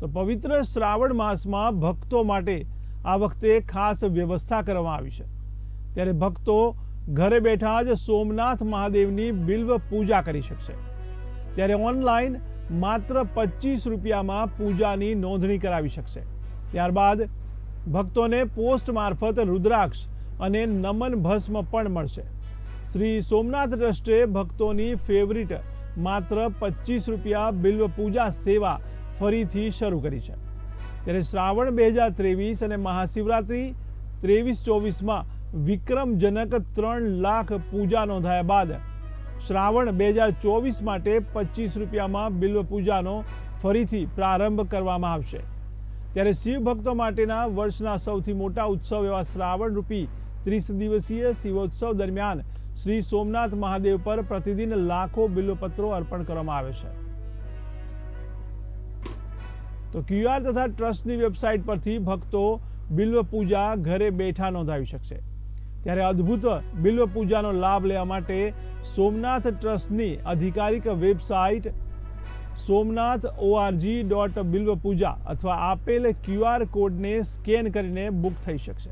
તો પવિત્ર શ્રાવણ માસમાં ભક્તો માટે આ વખતે ખાસ વ્યવસ્થા કરવામાં આવી છે. ત્યારે ભક્તો ઘરે બેઠા જ સોમનાથ મહાદેવની બિલ્વ પૂજા કરી શકશે. ત્યારે ઓનલાઈન માત્ર પચીસ રૂપિયામાં પૂજાની નોંધણી કરાવી શકશે. ત્યારબાદ ભક્તોને પોસ્ટ મારફત રુદ્રાક્ષ અને નમન ભસ્મ પણ મળશે. શ્રી સોમનાથ ટ્રસ્ટે ભક્તોની ફેવરિટ માત્ર પચીસ રૂપિયા બિલ્વ પૂજા સેવા ફરીથી શરૂ કરી છે. ત્યારે શ્રાવણ બે હજાર ત્રેવીસ અને મહાશિવરાત્રિ ત્રેવીસ ચોવીસમાં વિક્રમજનક ત્રણ લાખ પૂજા નોંધાયા બાદ શ્રાવણ બે હજાર ચોવીસ માટે પચીસ રૂપિયામાં બિલ્વ પૂજાનો ફરીથી પ્રારંભ કરવામાં આવશે. ત્યારે શિવ ભક્તો માટેના વર્ષના સૌથી મોટા ઉત્સવ એવા શ્રાવણ રૂપી ત્રીસ દિવસીય શિવોત્સવ દરમિયાન શ્રી સોમનાથ મહાદેવ પર પ્રતિદિન લાખો બિલ્વપત્રો અર્પણ કરવામાં આવે છે. તો ક્યુઆર તથા ટ્રસ્ટની વેબસાઇટ પરથી ભક્તો બિલ્વ પૂજા ઘરે બેઠા નોંધાવી શકશે. ત્યારે અદ્ભુત બિલ્વ પૂજાનો લાભ લેવા માટે સોમનાથ ટ્રસ્ટની અધિકારિક website Somnath O R G dot બિલ્વ પૂજા અથવા આપેલ ક્યુઆર કોડને સ્કેન કરીને બુક થઈ શકશે.